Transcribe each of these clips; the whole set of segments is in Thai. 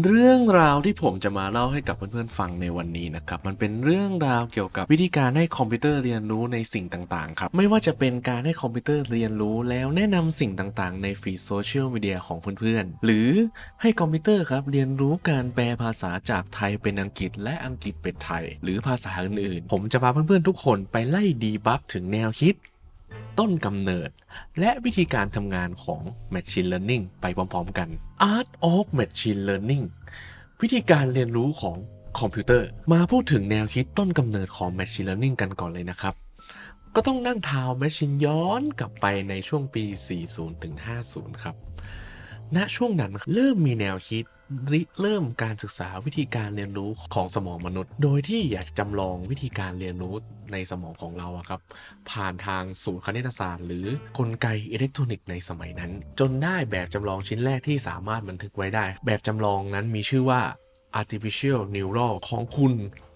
เรื่องราวที่ผมจะมาเล่าให้กับเพื่อนๆฟังในวันนี้นะครับมันเป็นเรื่องราวเกี่ยวกับวิธีการให้คอมพิวเตอร์เรียนรู้ในสิ่งต่างๆครับไม่ว่าจะเป็นการให้คอมพิวเตอร์เรียนรู้แล้วแนะนำสิ่งต่างๆ ในฟีดโซเชียลมีเดียของเพื่อนๆหรือให้คอมพิวเตอร์ครับเรียนรู้การแปลภาษาจากไทยเป็นอังกฤษ และอังกฤษเป็นไทย หรือภาษาอื่นๆ ผมจะพาเพื่อนๆทุกคนไปไล่ดีบัฟถึงแนวคิด ต้นกำเนิด และวิธีการทำงานของ Machine Learning ไปพร้อมๆกัน Art of Machine Learning วิธีการเรียนรู้ของคอมพิวเตอร์ มาพูดถึงแนวคิดต้นกำเนิดของ Machine Learning กันก่อนเลยนะครับ ก็ต้องนั่งเท้า Machine ย้อนกลับไปในช่วงปี 40ถึง50 ครับ ณช่วงนั้นเริ่มมีแนวคิดริเริ่มการศึกษาวิธีการเรียนรู้ของสมองมนุษย์ โดยที่อยากจำลองวิธีการเรียนรู้ในสมองของเราอะครับ ผ่านทางศูนย์คณิตศาสตร์ หรือกลไกอิเล็กทรอนิกส์ในสมัยนั้น จนได้แบบจำลองชิ้นแรกที่สามารถบันทึกไว้ได้ แบบจำลองนั้นมีชื่อว่า artificial neural ของคุณ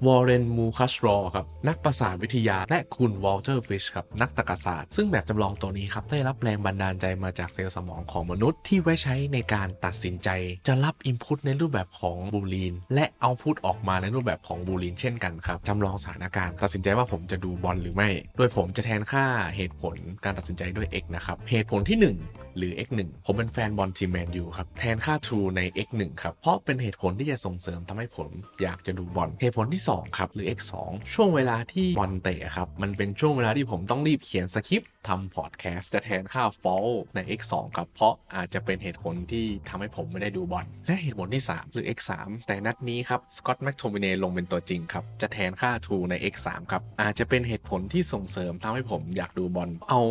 วอร์เรนมูคัสรอครับนักประสาทวิทยา และคุณวอลเตอร์ฟิชครับนักตรรกศาสตร์ ซึ่งแบบจำลองตัวนี้ครับได้รับแรงบันดาลใจมาจากเซลล์สมองของมนุษย์ที่ไว้ใช้ในการตัดสินใจ จะรับอินพุตในรูปแบบของบูลีน และเอาพุตออกมาในรูปแบบของบูลีนเช่นกันครับจำลองสถานการณ์ตัดสินใจว่าผมจะดูบอลหรือไม่ โดยผมจะแทนค่าเหตุผลการตัดสินใจด้วย x นะครับเหตุผลที่ 1 หรือ x 1ผมเป็นแฟนบอลทีมแมนยูครับแทนค่า true ใน x 1ครับเพราะเป็นเหตุผลที่จะส่งเสริมทำให้ผมอยากจะดูบอลเหตุผลที่2 ครับ หรือ x 2 ช่วงเวลาที่บอลเตะครับ มันเป็นช่วงเวลาที่ผมต้องรีบเขียนสคริปต์ทำพอดแคสต์จะแทนค่า fall ใน x 2 ครับ เพราะอาจจะเป็นเหตุผลที่ทำให้ผมไม่ได้ดูบอลและเหตุผลที่ 3 หรือ x 3 แต่นัดนี้ครับสกอตแม็กโทมิเนลงเป็นตัวจริงครับ จะแทนค่า true ใน x 3 ครับ อาจจะเป็นเหตุผลที่ส่งเสริมทำให้ผมอยากดูบอลเอา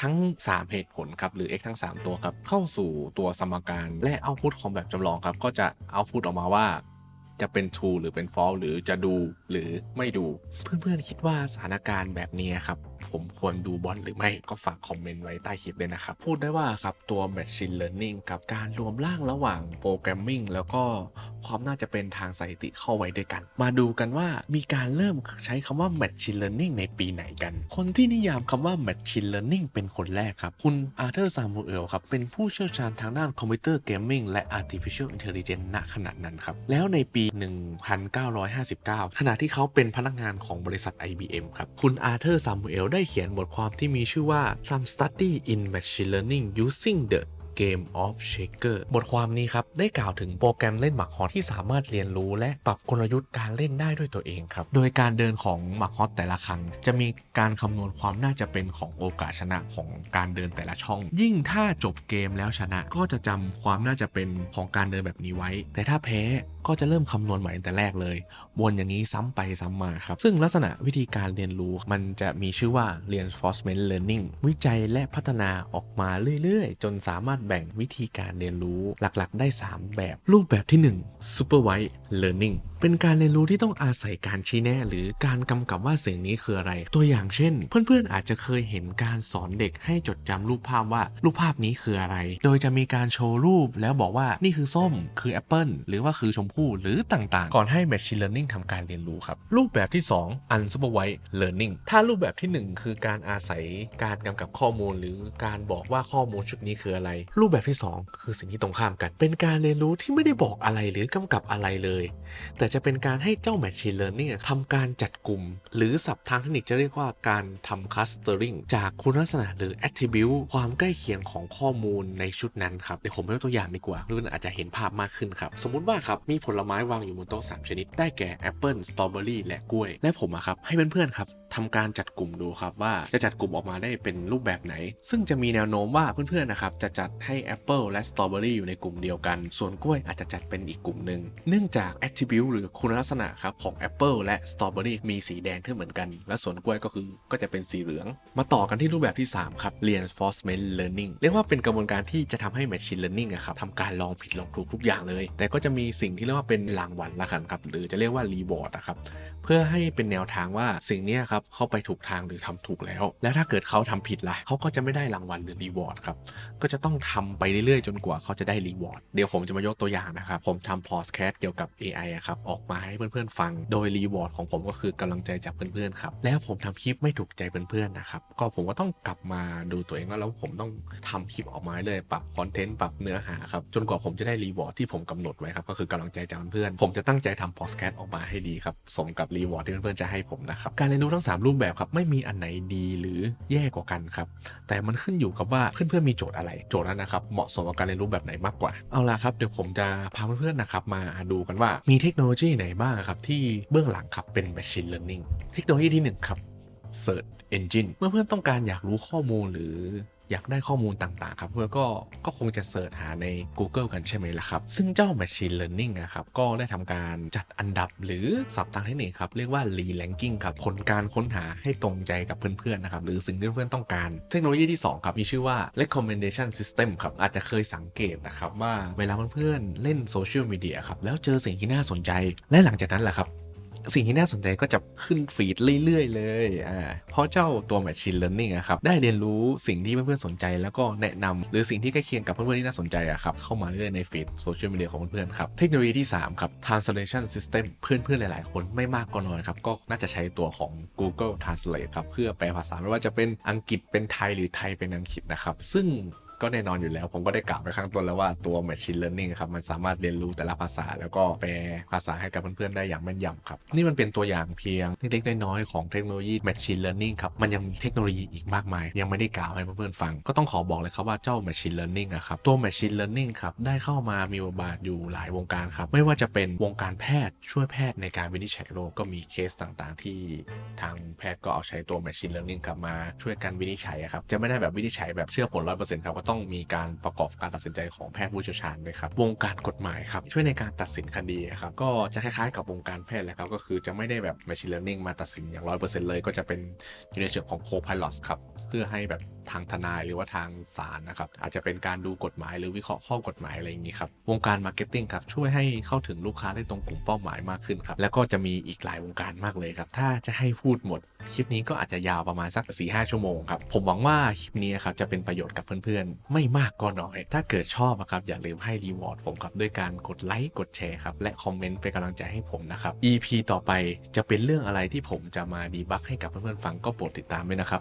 ทั้ง 3 เหตุผลครับหรือ x ทั้ง 3 ตัวครับเข้าสู่ตัวสมการและเอาพุทของแบบจำลองครับก็จะเอาพุทออกมาว่า จะเป็น true หรือเป็น false หรือจะดูหรือไม่ดู เพื่อนๆคิดว่าสถานการณ์แบบนี้ครับ ผมควรดูบอลหรือไม่ ก็ฝากคอมเมนต์ไว้ใต้คลิปเลยนะครับ พูดได้ว่าครับ ตัว Machine Learning กับการรวมร่างระหว่างโปรแกรมมิ่งแล้วก็ความน่าจะเป็นทางสถิติเข้าไว้ด้วยกัน มาดูกันว่ามีการเริ่มใช้คำว่า Machine Learning ในปีไหนกัน คนที่นิยามคำว่า Machine Learning เป็นคนแรกครับ คุณอาร์เธอร์ซามูเอลครับ เป็นผู้เชี่ยวชาญทางด้านคอมพิวเตอร์เกมมิ่งและ Artificial Intelligence ณขณะนั้นครับ แล้วในปี 1959 ขณะที่เขาเป็นพนักงานของบริษัท IBM ครับ คุณอาร์เธอร์ซามูเอลได้เขียนบทความที่มีชื่อว่า Some Study in Machine Learning Using the Game of Shaker บทความนี้ครับ ได้กล่าวถึงโปรแกรมเล่นหมากฮอตที่สามารถเรียนรู้ และปรับกลยุทธ์การเล่นได้ด้วยตัวเองครับ โดยการเดินของหมากฮอตแต่ละครั้ง จะมีการคำนวณความน่าจะเป็นของโอกาสชนะของการเดินแต่ละช่อง ยิ่งถ้าจบเกมแล้วชนะก็จะจำความน่าจะเป็นของการเดินแบบนี้ไว้ แต่ถ้าแพ้ก็จะเริ่มคำนวณใหม่ตั้งแต่แรกเลย วนอย่างนี้ซ้ำไปซ้ำมาครับ ซึ่งลักษณะวิธีการเรียนรู้มันจะมีชื่อว่า reinforcement learning วิจัยและพัฒนาออกมาเรื่อยๆ จนสามารถแบ่งวิธีการเรียนรู้หลักๆ ได้ 3 แบบ รูปแบบที่ 1 supervised learning เป็นการเรียนรู้ที่ต้องอาศัยการชี้แนะ หรือการกำกับว่าสิ่งนี้คืออะไร ตัวอย่างเช่น เพื่อนๆอาจจะเคยเห็นการสอนเด็กให้จดจำรูปภาพว่ารูปภาพนี้คืออะไร โดยจะมีการโชว์รูปแล้วบอกว่านี่คือส้ม คือแอปเปิลหรือว่าคือชมพู่หรือต่างๆ ก่อนให้ Machine Learning ทำการเรียนรู้ครับ รูปแบบที่ 2 Unsupervised Learning ถ้ารูปแบบที่ 1 คือการอาศัยการกำกับข้อมูล หรือการบอกว่าข้อมูลชุดนี้คืออะไร รูปแบบที่ 2 คือสิ่งที่ตรงข้ามกัน เป็นการเรียนรู้ที่ไม่ได้บอกอะไรหรือกำกับอะไรเลย แต่จะเป็นการให้เจ้า Machine Learning ทำการจัดกลุ่ม หรือศัพท์ทางเทคนิคจะเรียกว่าการทำ clustering จากคุณลักษณะหรือ attribute ความใกล้เคียงของข้อมูลในชุดนั้นครับเดี๋ยวผมยกตัวอย่างดีกว่าเพื่อนอาจจะเห็นภาพมากขึ้นครับ สมมุติว่าครับ มีผลไม้วางอยู่บนโต๊ะ3ชนิด ได้แก่แอปเปิลสตรอเบอรี่และกล้วย และผมอะครับ ให้เพื่อนๆครับทำการจัดกลุ่มดูครับว่าจะจัดกลุ่มออกมาได้เป็นรูปแบบไหน ซึ่งจะมีแนวโน้มว่าเพื่อนๆนะครับจะจัดให้แอปเปิลและสตรอเบอรี่อยู่ในกลุ่มเดียวกัน ส่วนกล้วยอาจจะจัดเป็นอีกกลุ่มหนึ่งเนื่องจาก attribute หรือคุณลักษณะครับของแอปเปิลและสตรอเบอรี่มีสีแดงที่เหมือนกัน และส่วนกล้วยก็คือก็จะเป็นสีเหลือง มาต่อกันที่รูปแบบที่ 3 ครับ reinforcement learning เรียกว่าเป็นกระบวนการที่จะทำให้ machine learning อะครับทำการลองผิดลองถูกทุกอย่างเลย แต่ก็จะมีสิ่งที่เรียกว่าเป็นรางวัลละกันครับหรือจะเรียกว่า reward นะครับเพื่อให้เป็นแนวทางว่าสิ่งนี้ครับเข้าไปถูกทางหรือทำถูกแล้ว แล้วถ้าเกิดเขาทำผิดล่ะเขาก็จะไม่ได้รางวัลหรือ reward ครับก็จะต้องทำไปเรื่อยๆ จนกว่าเขาจะได้ reward เดี๋ยวผมจะมายกตัวอย่างนะครับผมทำ podcast เกี่ยวกับ AI อะครับอออกมาให้เพื่อนๆฟัง โดยรีวอร์ดของผมก็คือกำลังใจจากเพื่อนๆครับ แล้วผมทำคลิปไม่ถูกใจเพื่อนๆนะครับ ก็ผมก็ต้องกลับมาดูตัวเองว่าแล้วผมต้องทำคลิปออกมาเลยปรับคอนเทนต์ปรับเนื้อหาครับจนกว่าผมจะได้รีวอร์ดที่ผมกำหนดไว้ครับก็คือกำลังใจจากเพื่อนๆผมจะตั้งใจทำพอดแคสต์ออกมาให้ดีครับสมกับรีวอร์ดที่เพื่อนๆจะให้ผมนะครับการเรียนรู้ทั้งสามรูปแบบครับไม่มีอันไหนดีหรือแย่กว่ากันครับแต่มันขึ้นอยู่กับว่าเพื่อนๆมีโจทย์อะไรโจทย์นั้นนะครับเหมาะสมกับการเรียนรู้แบบไหนมากกว่าเอาล่ะครับเดี๋ยวผมจะพาเพื่อนๆนะครับมาดูกันว่ามีเทคโนโลโลยีไหนบ้างครับที่เบื้องหลังครับเป็น Machine Learning เทคโนโลยีที่หนึ่งครับ Search Engine เมื่อเพื่อนต้องการอยากรู้ข้อมูลหรือ อยากได้ข้อมูลต่างๆครับเพื่อก็ก็คงจะเสิร์ชหาใน Google กันใช่ไหมล่ะครับ ซึ่งเจ้า Machine Learning นะครับก็ได้ทำการจัดอันดับหรือศัพท์ทางเทคนิคครับเรียกว่า Re-ranking ครับผลการค้นหาให้ตรงใจกับเพื่อนๆนะครับหรือสิ่งที่เพื่อนๆต้องการ เทคโนโลยีที่ 2 ครับ มีชื่อว่า Recommendation System ครับอาจจะเคยสังเกตนะครับว่าเวลาเพื่อนๆเล่นโซเชียลมีเดียครับแล้วเจอสิ่งที่น่าสนใจ และหลังจากนั้นแหละครับ สิ่งที่น่าสนใจก็จะขึ้นฟีดเรื่อยๆ เลยอ่าเพราะเจ้าตัว Machine Learning อะครับได้เรียนรู้สิ่งที่เพื่อนๆสนใจ แล้วก็แนะนำหรือสิ่งที่ใกล้เคียงกับเพื่อนๆที่น่าสนใจอะครับเข้ามาเรื่อยๆในฟีดโซเชียลมีเดียของเพื่อนๆครับเทคโนโลยีที่ 3 ครับ Translation System เพื่อนๆหลายๆ คนไม่มากก็น้อยครับก็น่าจะใช้ตัวของ Google Translate ครับเพื่อแปลภาษาไม่ว่าจะเป็นอังกฤษเป็นไทยหรือไทยเป็นอังกฤษนะครับซึ่ง ก็แน่นอนอยู่แล้ว ผมก็ได้กล่าวไปข้างต้นแล้วว่าตัว Machine Learning ครับมันสามารถเรียนรู้แต่ละภาษา แล้วก็แปลภาษาให้กับเพื่อนๆได้อย่างแม่นยำครับ นี่มันเป็นตัวอย่างเพียงเล็กๆน้อยๆของเทคโนโลยี Machine Learning ครับมันยังมีเทคโนโลยีอีกมากมาย ยังไม่ได้กล่าวให้เพื่อนๆฟัง ก็ต้องขอบอกเลยครับว่าเจ้า Machine Learning อะครับตัว Machine Learning ครับได้เข้ามามีบทบาทอยู่หลายวงการครับไม่ว่าจะเป็นวงการแพทย์ช่วยแพทย์ในการวินิจฉัยโรคก็มีเคสต่างๆ ที่ทางแพทย์ก็เอาใช้ตัว Machine Learning ครับมาช่วยกันวินิจฉัยครับจะไม่ได้แบบวินิจฉัยแบบเชื่อผล100%ครับก็ต้องมีการประกอบการตัดสินใจของแพทย์ผู้เชี่ยวชาญด้วยครับ วงการกฎหมายครับ ช่วยในการตัดสินคดีครับ ก็จะคล้ายๆกับวงการแพทย์เลยครับ ก็คือจะไม่ได้แบบ Machine Learning มาตัดสินอย่าง100%เลย ก็จะเป็นอยู่ในเชิงของ Co-pilot ครับ พื่อให้แบบทางทนายหรือว่าทางศาลนะครับ อาจจะเป็นการดูกฎหมายหรือวิเคราะห์ข้อกฎหมายอะไรอย่างนี้ครับ วงการมาร์เก็ตติ้งครับช่วยให้เข้าถึงลูกค้าได้ตรงกลุ่มเป้าหมายมากขึ้นครับ แล้วก็จะมีอีกหลายวงการมากเลยครับ ถ้าจะให้พูดหมด คลิปนี้ก็อาจจะยาวประมาณสัก4-5ชั่วโมงครับ ผมหวังว่าคลิปนี้ครับจะเป็นประโยชน์กับเพื่อนๆ ไม่มากก็น้อย ถ้าเกิดชอบครับอย่าลืมให้รีวอร์ดผมครับด้วยการกดไลค์กดแชร์ครับและคอมเมนต์เป็นกำลังใจให้ผมนะครับ EP ต่อไปจะเป็นเรื่องอะไรที่ผมจะมาดีบักให้กับเพื่อนๆฟังก็โปรดติดตามด้วยนะครับ